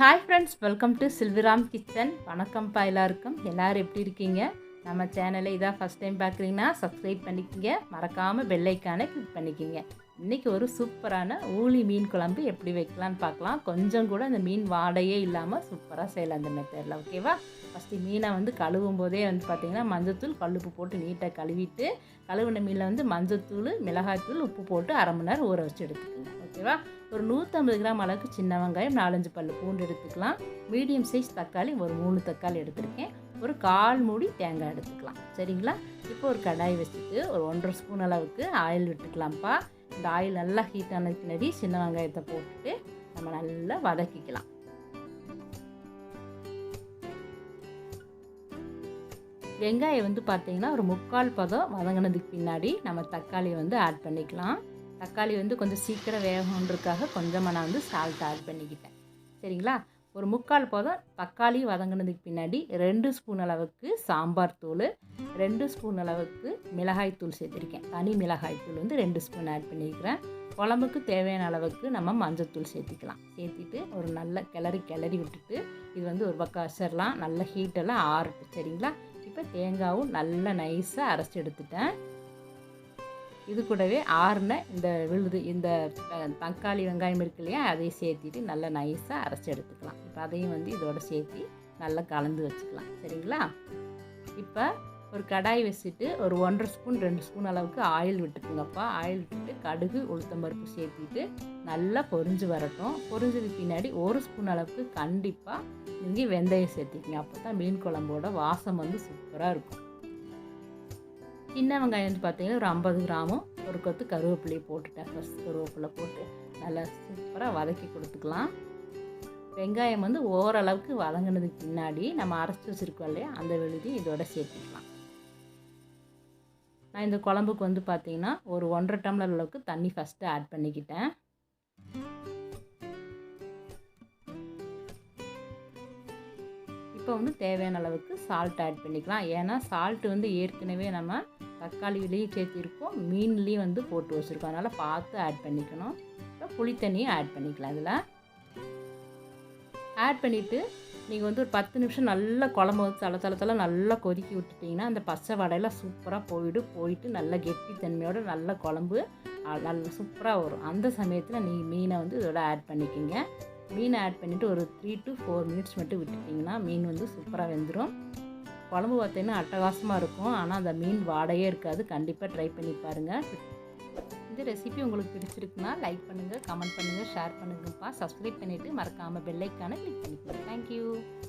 Hi friends welcome to சில்விராம் kitchen வணக்கம்ப்பா எல்லாருக்கும். எல்லோரும் எப்படி இருக்கீங்க? நம்ம சேனலை இதாக ஃபஸ்ட் டைம் பார்க்குறீங்கன்னா சப்ஸ்கிரைப் பண்ணிக்கிங்க. மறக்காமல் பெல்லைக்கானை கிளிக் பண்ணிக்கிங்க. இன்றைக்கி ஒரு சூப்பரான ஊளி மீன் குழம்பு எப்படி வைக்கலான்னு பார்க்கலாம். கொஞ்சம் கூட அந்த மீன் வாடையே இல்லாமல் சூப்பராக செய்யலாம் அந்த மெத்தடில் ஓகேவா ஃபஸ்ட்டு மீனை வந்து கழுவும் போதே வந்து பார்த்திங்கன்னா மஞ்சத்தூள் கல்லுப்பு போட்டு நீட்டாக கழுவிட்டு கழுவின மீனில் வந்து மஞ்சத்தூள் மிளகாய்த்தூள் உப்பு போட்டு அரை மணி நேரம் ஊற வச்சு எடுத்துக்கோங்க. ஓகேவா? ஒரு நூற்றம்பது கிராம் அளவுக்கு சின்ன வெங்காயம் நாலஞ்சு பல் பூண்டு எடுத்துக்கலாம். மீடியம் சைஸ் தக்காளி ஒரு மூணு தக்காளி எடுத்திருக்கேன். ஒரு கால் மூடி தேங்காய் எடுத்துக்கலாம். சரிங்களா? இப்போ ஒரு கடாய் வச்சுட்டு ஒரு ஒன்றரை ஸ்பூன் அளவுக்கு ஆயில் விட்டுக்கலாம்ப்பா. இந்த ஆயில் நல்லா ஹீட் ஆன பின்னாடி சின்ன வெங்காயத்தை போட்டுட்டு நம்ம நல்லா வதக்கிக்கலாம். வெங்காயம் வந்து பார்த்திங்கன்னா ஒரு முக்கால் பதம் வதங்கினதுக்கு பின்னாடி நம்ம தக்காளியை வந்து ஆட் பண்ணிக்கலாம். தக்காளி வந்து கொஞ்சம் சீக்கிரம் வேகணுன்றதுக்காக கொஞ்சமாக நான் வந்து சால்ட் ஆட் பண்ணிக்கிட்டேன். சரிங்களா? ஒரு முக்கால் போதும் தக்காளி வதங்கினதுக்கு பின்னாடி ரெண்டு ஸ்பூன் அளவுக்கு சாம்பார் தூள் ரெண்டு ஸ்பூன் அளவுக்கு மிளகாய் தூள் சேர்த்துருக்கேன். தனி மிளகாய் தூள் வந்து ரெண்டு ஸ்பூன் ஆட் பண்ணிக்கிறேன். குழம்புக்கு தேவையான அளவுக்கு நம்ம மஞ்சத்தூள் சேர்த்திக்கலாம். சேர்த்திட்டு ஒரு நல்ல கிளறி கிளறி விட்டுட்டு இது வந்து ஒரு பக்கம் அசரலாம் நல்ல ஹீட்டெல்லாம் ஆறட்டும். சரிங்களா? இப்போ தேங்காவும் நல்லா நைஸாக அரைச்சி எடுத்துட்டேன். இது கூடவே ஆறுன இந்த விழுது இந்த தக்காளி வெங்காயம் இருக்கு இல்லையா அதையும் சேர்த்திட்டு நல்லா நைஸாக அரைச்சி எடுத்துக்கலாம். இப்போ அதையும் வந்து இதோட சேர்த்து நல்லா கலந்து வச்சுக்கலாம். சரிங்களா? இப்போ ஒரு கடாய் வச்சுட்டு ஒரு ஒன்றரை ஸ்பூன் ரெண்டு ஸ்பூன் அளவுக்கு ஆயில் விட்டுக்குங்கப்பா. ஆயில் விட்டுட்டு கடுகு உளுத்தம்பருப்பு சேர்த்திட்டு நல்லா பொரிஞ்சு வரட்டும். பொரிஞ்சதுக்கு பின்னாடி ஒரு ஸ்பூன் அளவுக்கு கண்டிப்பாக நீங்கள் வெந்தயம் சேர்த்திக்கங்க. அப்போ தான் மீன் குழம்போட வாசம் வந்து சூப்பராக இருக்கும். சின்ன வெங்காயம் வந்து பார்த்தீங்கன்னா ஒரு ஐம்பது கிராமும் ஒரு கொத்து கருவேப்பிலையை போட்டுட்டேன். ஃபஸ்ட் கருவேப்பிலை போட்டு நல்லா சூப்பராக வதக்கி கொடுத்துக்கலாம். வெங்காயம் வந்து ஓரளவுக்கு வதங்கினதுக்கு பின்னாடி நம்ம அரைச்சி வச்சுருக்கோம் இல்லையா அந்த விழுதி இதோட சேர்த்துக்கலாம். நான் இந்த குழம்புக்கு வந்து பார்த்திங்கன்னா ஒரு ஒன்றரை டம்ளர் அளவுக்கு தண்ணி ஃபஸ்ட்டு ஆட் பண்ணிக்கிட்டேன். இப்போ வந்து தேவையான அளவுக்கு சால்ட் ஆட் பண்ணிக்கலாம். ஏன்னா சால்ட்டு வந்து ஏற்கனவே நம்ம தக்காளியிலையும் சேர்த்திருக்கோம். மீன்லேயும் வந்து போட்டு வச்சுருக்கோம். அதனால் பார்த்து ஆட் பண்ணிக்கணும். இப்போ புளித்தண்ணியும் ஆட் பண்ணிக்கலாம் இதில். ஆட் பண்ணிவிட்டு நீங்கள் வந்து ஒரு பத்து நிமிஷம் நல்லா குழம்பு வந்து தலை தலை தலை நல்லா கொதிக்கி விட்டுட்டிங்கன்னா அந்த பச்சை வடையெல்லாம் சூப்பராக போயிடு. போயிட்டு நல்லா கெட்டி தன்மையோட நல்ல குழம்பு நல்லா சூப்பராக வரும். அந்த சமயத்தில் நீங்கள் மீனை வந்து இதோட ஆட் பண்ணிக்கிங்க. மீனை ஆட் பண்ணிவிட்டு ஒரு த்ரீ டு ஃபோர் மினிட்ஸ் மட்டும் விட்டுட்டிங்கன்னா மீன் வந்து சூப்பராக வெந்துடும் குழம்பு பார்த்தீங்கன்னா அட்டகாசமாக இருக்கும். ஆனால் அந்த மீன் வாடையே இருக்காது. கண்டிப்பாக ட்ரை பண்ணி பாருங்கள் இந்த ரெசிபி உங்களுக்கு பிடிச்சிருக்குன்னா லைக் பண்ணுங்கள் கமெண்ட் பண்ணுங்கள் ஷேர் பண்ணுங்கப்பா. சப்ஸ்கிரைப் பண்ணிவிட்டு மறக்காமல் பெல்லைக்கான கிளிக் பண்ணிக்கோங்க. தேங்க்யூ